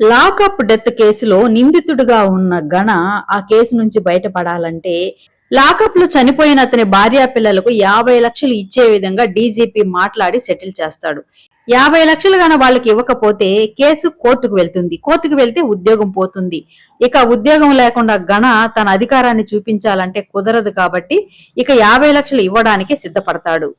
Lockup death కేసులో నిందితుడిగా ఉన్న గణ ఆ కేసు నుంచి బయటపడాలంటే లాకప్లో చనిపోయిన అతని భార్యా పిల్లలకు యాభై లక్షలు ఇచ్చే విధంగా డీజీపీ మాట్లాడి సెటిల్ చేస్తాడు. యాభై లక్షలు గాన వాళ్ళకి ఇవ్వకపోతే కేసు కోర్టుకు వెళ్తుంది. కోర్టుకు వెళ్తే ఉద్యోగం పోతుంది. ఇక ఉద్యోగం లేకుండా గణ తన అధికారాన్ని చూపించాలంటే కుదరదు కాబట్టి ఇక యాభై లక్షలు ఇవ్వడానికి సిద్ధపడతాడు.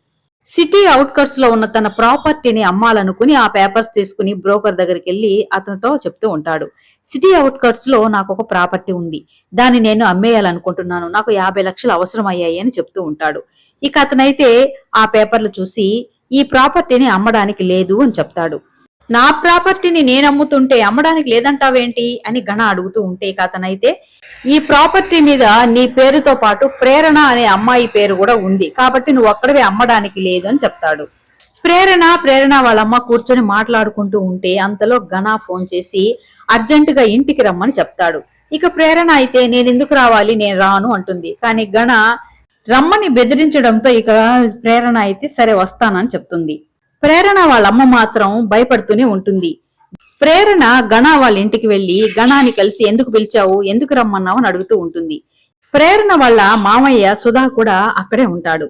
సిటీ అవుట్కట్స్లో ఉన్న తన ప్రాపర్టీని అమ్మాలనుకుని ఆ పేపర్స్ తీసుకుని బ్రోకర్ దగ్గరికి వెళ్ళి అతనితో చెప్తూ ఉంటాడు. సిటీ అవుట్కట్స్లో నాకు ఒక ప్రాపర్టీ ఉంది. దాన్ని నేను అమ్మేయాలనుకుంటున్నాను. నాకు యాభై లక్షలు అవసరం అయ్యాయి అని చెప్తూ ఉంటాడు. ఇక అతనైతే ఆ పేపర్లు చూసి ఈ ప్రాపర్టీని అమ్మడానికి లేదు అని చెప్తాడు. నా ప్రాపర్టీని నేను అమ్ముతుంటే అమ్మడానికి లేదంటావేంటి అని గణ అడుగుతూ ఉంటే ఇక అతనైతే ఈ ప్రాపర్టీ మీద నీ పేరుతో పాటు ప్రేరణ అనే అమ్మాయి పేరు కూడా ఉంది. కాబట్టి నువ్వు ఒక్కడవే అమ్మడానికి లేదు అని చెప్తాడు. ప్రేరణ ప్రేరణ వాళ్ళమ్మ కూర్చొని మాట్లాడుకుంటూ ఉంటే అంతలో గణ ఫోన్ చేసి అర్జెంటుగా ఇంటికి రమ్మని చెప్తాడు. ఇక ప్రేరణ అయితే నేను ఎందుకు రావాలి? నేను రాను అంటుంది. కానీ గణ రమ్మని బెదిరించడంతో ఇక ప్రేరణ అయితే సరే వస్తానని చెప్తుంది. ప్రేరణ వాళ్ళమ్మ మాత్రం భయపడుతూనే ఉంటుంది. ప్రేరణ గణ వాళ్ళ ఇంటికి వెళ్ళి గణాని కలిసి ఎందుకు పిలిచావు ఎందుకు రమ్మన్నావు అని అడుగుతూ ఉంటుంది. ప్రేరణ వాళ్ళ మామయ్య సుధా కూడా అక్కడే ఉంటాడు.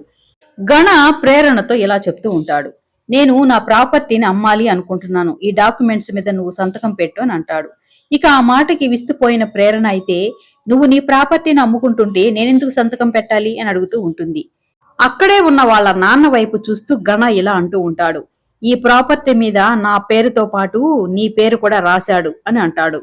గణ ప్రేరణతో ఇలా చెప్తూ ఉంటాడు. నేను నా ప్రాపర్టీని అమ్మాలి అనుకుంటున్నాను. ఈ డాక్యుమెంట్స్ మీద నువ్వు సంతకం పెట్టు అని అంటాడు. ఇక ఆ మాటకి విస్తుపోయిన ప్రేరణ అయితే నువ్వు నీ ప్రాపర్టీని అమ్ముకుంటుంటే నేనెందుకు సంతకం పెట్టాలి? అని అడుగుతూ ఉంటుంది. అక్కడే ఉన్న వాళ్ళ నాన్న వైపు చూస్తూ గణ ఇలా అంటూ ఉంటాడు. ఈ ప్రాపర్టీ మీద నా పేరుతో పాటు నీ పేరు కూడా రాశాడు అని అంటాడు.